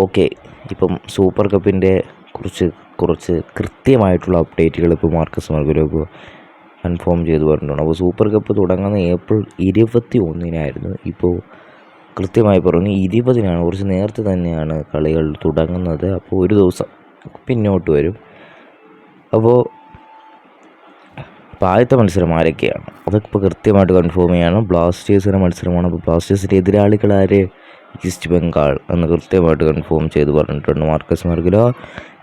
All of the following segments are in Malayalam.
ഓക്കെ ഇപ്പം സൂപ്പർ കപ്പിന്റെ കുറിച്ച് കുറച്ച് കൃത്യമായിട്ടുള്ള അപ്ഡേറ്റുകൾ ഇപ്പോൾ മാർക്കസ് മർഗുരോക്ക് കൺഫേം ചെയ്ത് പറഞ്ഞിട്ടുണ്ട്. അപ്പോൾ സൂപ്പർ കപ്പ് തുടങ്ങുന്ന ഏപ്രിൽ ഇരുപത്തി ഒന്നിനായിരുന്നു ഇപ്പോൾ കൃത്യമായി പറഞ്ഞു ഇരുപതിനാണ്. കുറച്ച് നേരത്തെ തന്നെയാണ് കളികൾ തുടങ്ങുന്നത്. അപ്പോൾ ഒരു ദിവസം പിന്നോട്ട് വരും. അപ്പോൾ അപ്പോൾ ആദ്യത്തെ മത്സരം ആരൊക്കെയാണ്? അതൊക്കെ ഇപ്പോൾ കൃത്യമായിട്ട് കൺഫേം ചെയ്യണം. ബ്ലാസ്റ്റേഴ്സിന്റെ മത്സരമാണ്. അപ്പോൾ ബ്ലാസ്റ്റേഴ്സിന്റെ എതിരാളികൾ ആര്? ഈസ്റ്റ് ബംഗാൾ എന്ന് കൃത്യമായിട്ട് കൺഫേം ചെയ്ത് പറഞ്ഞിട്ടുണ്ട് മാർക്കസ് മാർഗിലോ.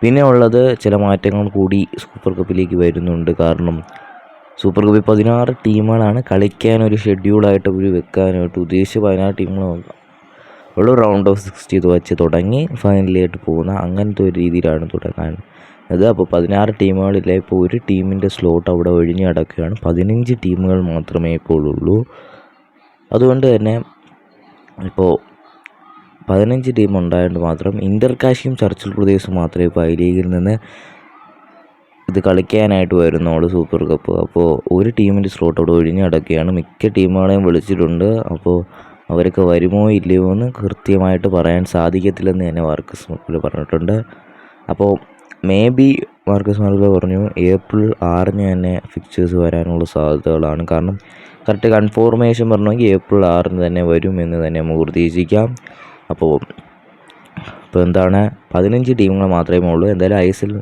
പിന്നെ ഉള്ളത് ചില മാറ്റങ്ങൾ കൂടി സൂപ്പർ കപ്പിലേക്ക് വരുന്നുണ്ട്. കാരണം സൂപ്പർ കപ്പിൽ പതിനാറ് ടീമുകളാണ് കളിക്കാൻ ഒരു ഷെഡ്യൂളായിട്ട് ഒരു വെക്കാനായിട്ട് ഉദ്ദേശിച്ച് പതിനാറ് ടീമുകൾ ഉള്ള റൗണ്ട് ഓഫ് സിക്സ്റ്റി വെച്ച് തുടങ്ങി ഫൈനലിലായിട്ട് പോകുന്ന അങ്ങനത്തെ ഒരു രീതിയിലാണ് തുടങ്ങാൻ അത് അപ്പോൾ പതിനാറ് ടീമുകളില്ല ഇപ്പോൾ ഒരു ടീമിന്റെ സ്ലോട്ട് അവിടെ ഒഴിഞ്ഞു കിടക്കുകയാണ്. പതിനഞ്ച് ടീമുകൾ മാത്രമേ ഇപ്പോൾ ഉള്ളൂ. അതുകൊണ്ട് തന്നെ ഇപ്പോൾ പതിനഞ്ച് ടീം ഉണ്ടായതുകൊണ്ട് മാത്രം ഇന്റർ കാശിയും ചർച്ചിൽ പ്രദേശവും മാത്രമേ ഇപ്പോൾ ഐ ലീഗിൽ നിന്ന് ഇത് കളിക്കാനായിട്ട് വരുന്നുള്ളൂ സൂപ്പർ കപ്പ്. അപ്പോൾ ഒരു ടീമിന്റെ സ്ലോട്ട് അവിടെ ഒഴിഞ്ഞു കിടക്കുകയാണ്. മിക്ക ടീമുകളെയും വിളിച്ചിട്ടുണ്ട്. അപ്പോൾ അവരൊക്കെ വരുമോ ഇല്ലയോ എന്ന് കൃത്യമായിട്ട് പറയാൻ സാധിക്കത്തില്ലെന്ന് തന്നെ മാർക്കസ് മർക്കുല പറഞ്ഞിട്ടുണ്ട്. അപ്പോൾ മേ ബി മാർക്കസ് മർക്കുല പറഞ്ഞു ഏപ്രിൽ ആറിന് തന്നെ ഫിക്ചേഴ്സ് വരാനുള്ള സാധ്യതകളാണ്. കാരണം കറക്റ്റ് കൺഫോർമേഷൻ പറഞ്ഞെങ്കിൽ ഏപ്രിൽ ആറിന് തന്നെ വരും എന്ന് തന്നെ നമുക്ക് പ്രതീക്ഷിക്കാം. അപ്പോൾ ഇപ്പോൾ എന്താണ്? പതിനഞ്ച് ടീമുകൾ മാത്രമേ ഉള്ളൂ. എന്തായാലും I S L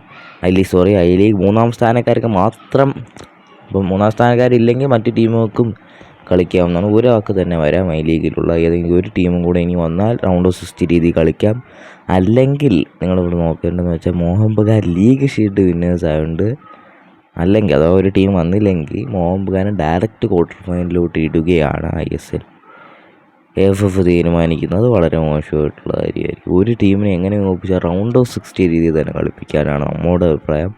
I league sorry I league മൂന്നാം സ്ഥാനക്കാർക്ക് മാത്രം ഇപ്പം മൂന്നാം സ്ഥാനക്കാരില്ലെങ്കിൽ മറ്റ് ടീമുകൾക്കും കളിക്കാവുന്നതാണ്. ഒരാൾക്ക് തന്നെ വരാം ഐ ലീഗിലുള്ള ഏതെങ്കിലും ഒരു ടീമും കൂടെ ഇനി വന്നാൽ റൗണ്ട് ഓഫ് സിക്സ്റ്റി രീതി കളിക്കാം. അല്ലെങ്കിൽ നിങ്ങളിവിടെ നോക്കേണ്ടതെന്ന് വെച്ചാൽ Mohan Bagan league shield winners ആയതുകൊണ്ട് അല്ലെങ്കിൽ അതോ ഒരു ടീം വന്നില്ലെങ്കിൽ മോഹൻ ബഗാനെ ഡയറക്റ്റ് ക്വാർട്ടർ ഫൈനലിലോട്ട് ഇടുകയാണ് I S L. F F തീരുമാനിക്കുന്നത് വളരെ മോശമായിട്ടുള്ള കാര്യമായിരിക്കും. ഒരു ടീമിനെ എങ്ങനെ ഒപ്പിച്ചാൽ റൗണ്ട് ഓഫ് സിക്സ്റ്റി രീതിയിൽ തന്നെ കളിപ്പിക്കാനാണ് നമ്മുടെ അഭിപ്രായം.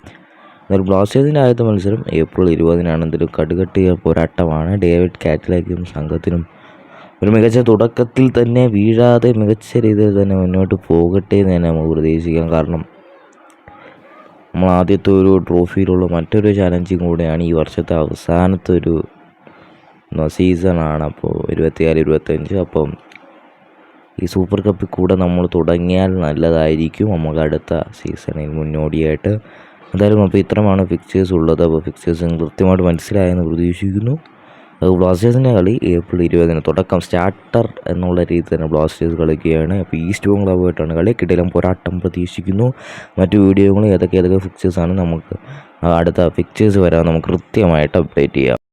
എന്നാൽ ബ്ലാസ്റ്റേഴ്സിന്റെ ആദ്യത്തെ മത്സരം ഏപ്രിൽ ഇരുപതിനാണ്. എന്തൊരു കടുകട്ടിയ പോരാട്ടമാണ്. ഡേവിഡ് കാറ്റിലേക്കും സംഘത്തിനും ഒരു മികച്ച തുടക്കത്തിൽ തന്നെ വീഴാതെ മികച്ച രീതിയിൽ തന്നെ മുന്നോട്ട് പോകട്ടെ എന്ന് തന്നെ നമുക്ക് പ്രതീക്ഷിക്കാം. കാരണം നമ്മൾ ആദ്യത്തെ ഒരു ട്രോഫിയിലുള്ള മറ്റൊരു ചാലഞ്ചും കൂടെയാണ് ഈ വർഷത്തെ അവസാനത്തെ ഒരു സീസണാണ്. അപ്പോൾ ഇരുപത്തിനാല് ഇരുപത്തഞ്ച് അപ്പം ഈ സൂപ്പർ കപ്പിൽ കൂടെ നമ്മൾ തുടങ്ങിയാൽ നല്ലതായിരിക്കും നമുക്ക് അടുത്ത സീസണിൽ മുന്നോടിയായിട്ട്. എന്തായാലും അപ്പോൾ ഇത്രമാണ് ഫിക്ചേഴ്സ് ഉള്ളത്. അപ്പോൾ ഫിക്ചേഴ്സ് കൃത്യമായിട്ട് മനസ്സിലായെന്ന് പ്രതീക്ഷിക്കുന്നു. ബ്ലാസ്റ്റേഴ്സിന്റെ കളി ഏപ്രിൽ ഇരുപതിന് തുടക്കം. സ്റ്റാർട്ടർ എന്നുള്ള രീതിയിൽ തന്നെ ബ്ലാസ്റ്റേഴ്സ് കളിക്കുകയാണ്. അപ്പോൾ ഈസ്റ്റ് ബംഗ്ലാവുമായിട്ടാണ് കളി കിട്ടിയാലും പോരാട്ടം പ്രതീക്ഷിക്കുന്നു. മറ്റു വീഡിയോകളും ഏതൊക്കെ ഏതൊക്കെ ഫിക്ചേഴ്സാണ് നമുക്ക് അടുത്ത ഫിക്ചേഴ്സ് വരാൻ നമുക്ക് കൃത്യമായിട്ട് അപ്ഡേറ്റ് ചെയ്യാം.